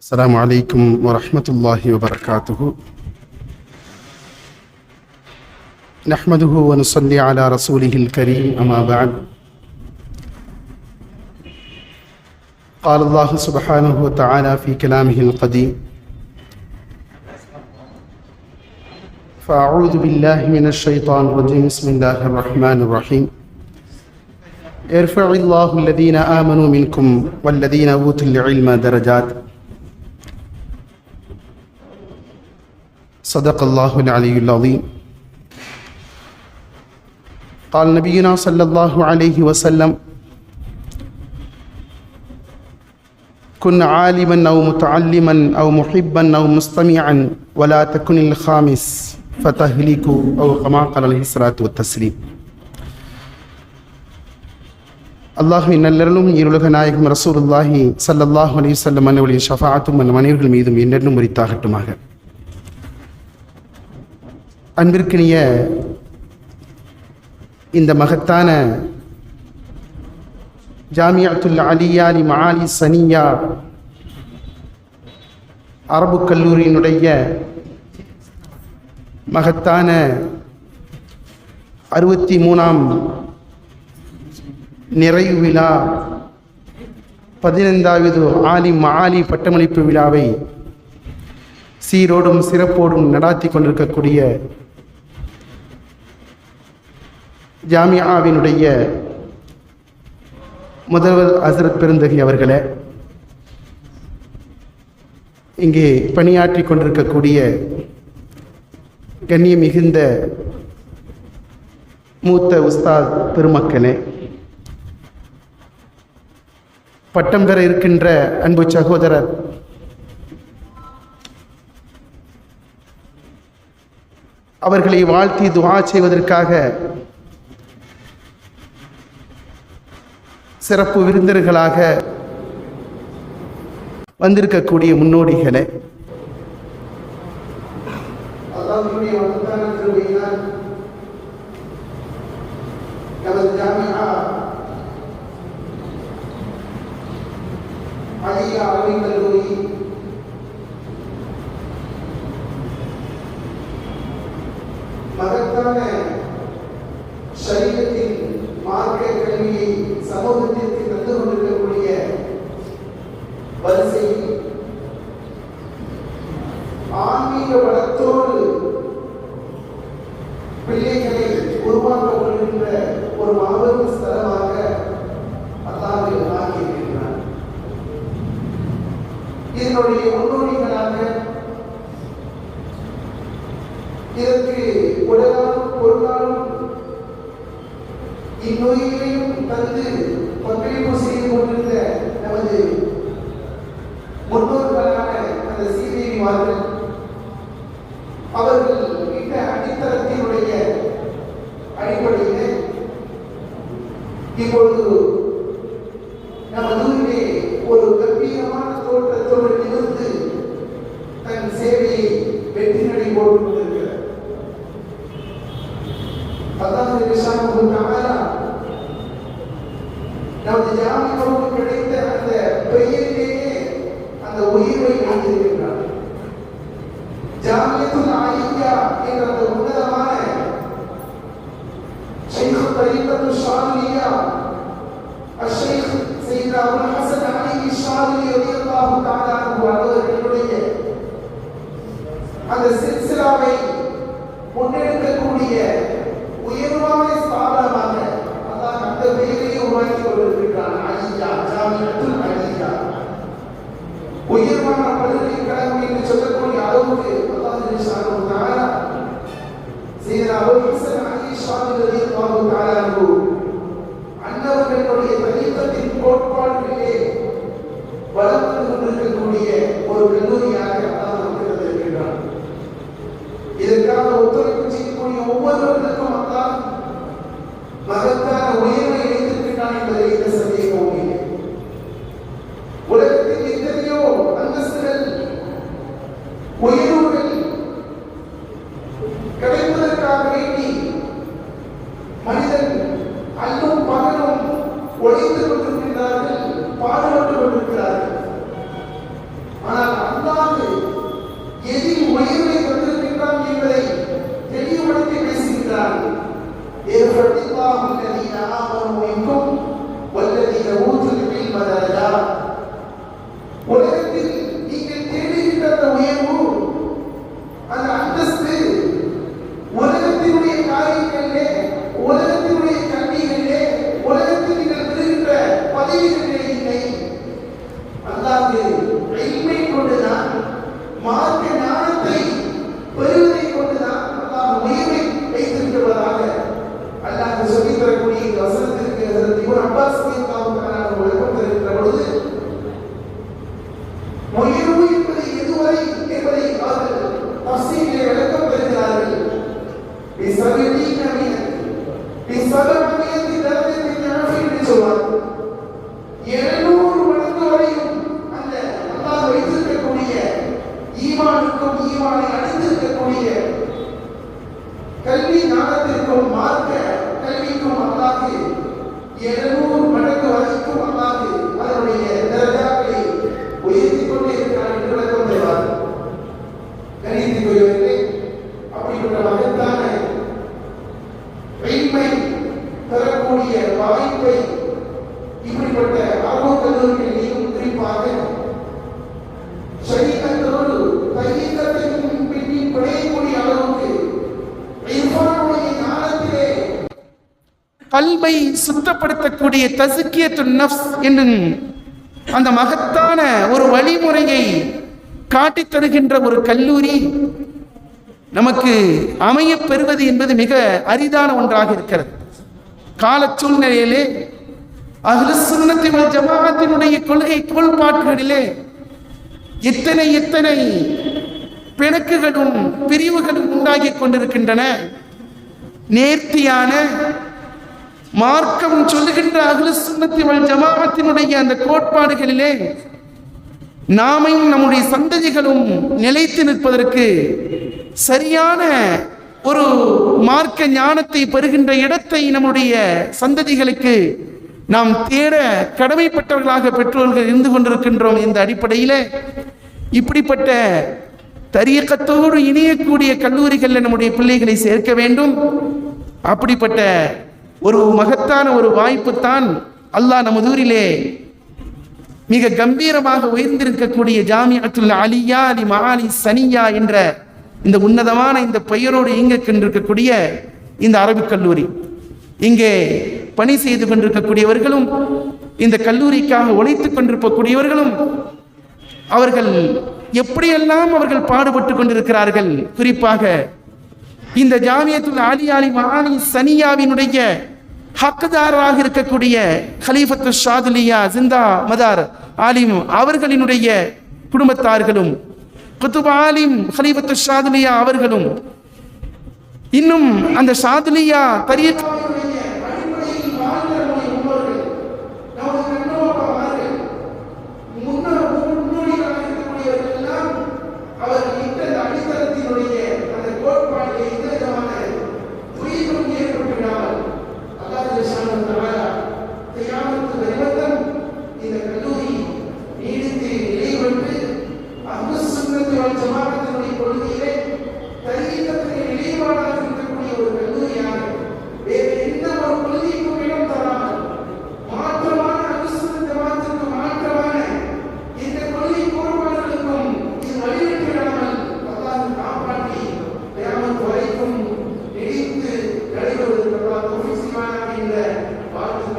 السلام عليكم ورحمة الله وبركاته. نحمده ونصلي على رسوله الكريم أما بعد. قال الله سبحانه وتعالى في كلامه القديم فأعوذ بالله من الشيطان الرجيم بسم الله الرحمن الرحيم. يرفع الله الذين آمنوا منكم والذين أوتوا العلم درجات صدق الله العلي العظيم قال نبينا صلى الله عليه وسلم كن عالما أو متعلما أو محبا أو مستمعا ولا تكن الخامس فتهلك أو كما قال عليه الصلاة والتسليم அல்லாஹுவின் நல்லருளும் இருலக நாயகம் ரசூலுல்லாஹி ஸல்லல்லாஹு அலைஹி வஸல்லம் அன்னவர்களின் ஷஃபாஅத்தும் அந்த மனிதர்கள் மீதும் என்னென்னும் உரித்தாகட்டுமாக அன்பிற்கினிய இந்த மகத்தான ஜாமியாத்துல் அலியாலி மாலி சனியா அரபு கல்லூரியினுடைய மகத்தான அறுபத்தி மூணாம் நிறைவு விழா பதினைந்தாவது ஆலி மாலி பட்டமளிப்பு விழாவை சீரோடும் சிறப்போடும் நடாத்தி கொண்டிருக்கக்கூடிய ஜாமியாவினுடைய முதல்வர் ஹசரத் பெருந்தகி அவர்களே இங்கே பணியாற்றி கொண்டிருக்கக்கூடிய கண்ணிய மிகுந்த மூத்த உஸ்தாத் பெருமக்களே பட்டம் பெற இருக்கின்ற அன்பு சகோதரர் அவர்களை வாழ்த்தி துவா செய்வதற்காக சிறப்பு விருந்தினர்களாக வந்திருக்கக்கூடிய முன்னோடிகளே. மகத்தான சரீரத்தின் மார்க்க கல்வியை சமூகத்திற்கு தந்து கொண்டிருக்கக்கூடிய வரிசையில் ஆன்மீக வளத்தோடு பிள்ளைகளை உருவாக்கப்படுகின்ற ஒரு மாபெரும் ஸ்தலமாக அல்லாது ஆக்கியிருக்கிறார் இதனுடைய முன்னோடிகளாக இதற்கு வந்து தந்து பங்களிப்பு செய்து கொண்டிருந்த நமது முன்னோர்களான அந்த சீதேவிமார்கள் அவர்கள் மிக அடித்தளத்தினுடைய அடிப்படையில் இப்பொழுது நமது ஊரிலே ஒரு கம்பீரமான தோற்றத்தோடு நிமிர்ந்து தன் சேவையை வெற்றி நடை போட்டுக் கொண்டிருக்கிறார். அல்லாஹ் உருவாக்கி கொண்டிருக்கிறான் அலியா ஜாமியத்துல் அலியா உயர்வான பல்கலைக்கழகம் என்று சொல்லக்கூடிய அளவுக்கு அல்லாஹ் ரிஷானு தஆலா சையீத் அபுல் ஹசன் அலி ஷாலி ரலியல்லாஹு தஆலா அன்ஹு அன்னவர்களுடைய தனித்தத்தின் கோட்பாடுகளிலே வளர்ந்து கொண்டிருக்கக்கூடிய ஒரு கல்லூரியாக lá, Hazreti Hazreti Ibn Abbas के கல்வை சுத்தப்படுத்தக்கூடிய தசுக்கியத்து நஃப்ஸ் என்னும் அந்த மகத்தான ஒரு வழிமுறையை காட்டித் தருகின்ற ஒரு கல்லூரி நமக்கு அமையப் பெறுவது என்பது மிக அரிதான ஒன்றாக இருக்கிறது. கால சூழ்நிலையிலே அஹ்லு சுன்னத்தி வல் கொள்கை கோட்பாடுகளிலே எத்தனை எத்தனை பிணக்குகளும் பிரிவுகளும் உண்டாகிக் கொண்டிருக்கின்றன. நேர்த்தியான மார்க்கம் சொல்லுகின்ற அகல சுன்னத்தி வல் அந்த கோட்பாடுகளிலே நாமையும் நம்முடைய சந்ததிகளும் நிலைத்து நிற்பதற்கு சரியான ஒரு மார்க்க ஞானத்தை பெறுகின்ற இடத்தை நம்முடைய சந்ததிகளுக்கு நாம் தேட கடமைப்பட்டவர்களாக பெற்றோர்கள் இருந்து கொண்டிருக்கின்றோம் இந்த அடிப்படையில். இப்படிப்பட்ட தரியக்கத்தோடு இணையக்கூடிய கல்லூரிகளில் நம்முடைய பிள்ளைகளை சேர்க்க வேண்டும். அப்படிப்பட்ட ஒரு மகத்தான ஒரு வாய்ப்பு தான் அல்லாஹ் நமதூரிலே ஊரிலே மிக கம்பீரமாக உயர்ந்திருக்கக்கூடிய ஜாமியத்துல் அலியா அலி மஹாலி சனியா என்ற இந்த உன்னதமான இந்த பெயரோடு இயங்கிக் கொண்டிருக்கக்கூடிய இந்த அரபிக் கல்லூரி. இங்கே பணி செய்து கொண்டிருக்கக்கூடியவர்களும் இந்த கல்லூரிக்காக உழைத்துக் கொண்டிருக்கக்கூடியவர்களும் அவர்கள் எப்படியெல்லாம் அவர்கள் பாடுபட்டு கொண்டிருக்கிறார்கள்? குறிப்பாக இந்த ஜாமியத்துல் ஆலி அலி மகானி சனியாவினுடைய ஹக்குதாராக இருக்கக்கூடிய ஹலீஃபத்து ஷாதுலியா ஜிந்தா மதார் ஆலிம் அவர்களினுடைய குடும்பத்தார்களும் குத்துப் ஆலிம் ஹலீஃபத்து ஷாதுலியா அவர்களும் இன்னும் அந்த ஷாதுலியா தரிய இந்த வாழ்த்து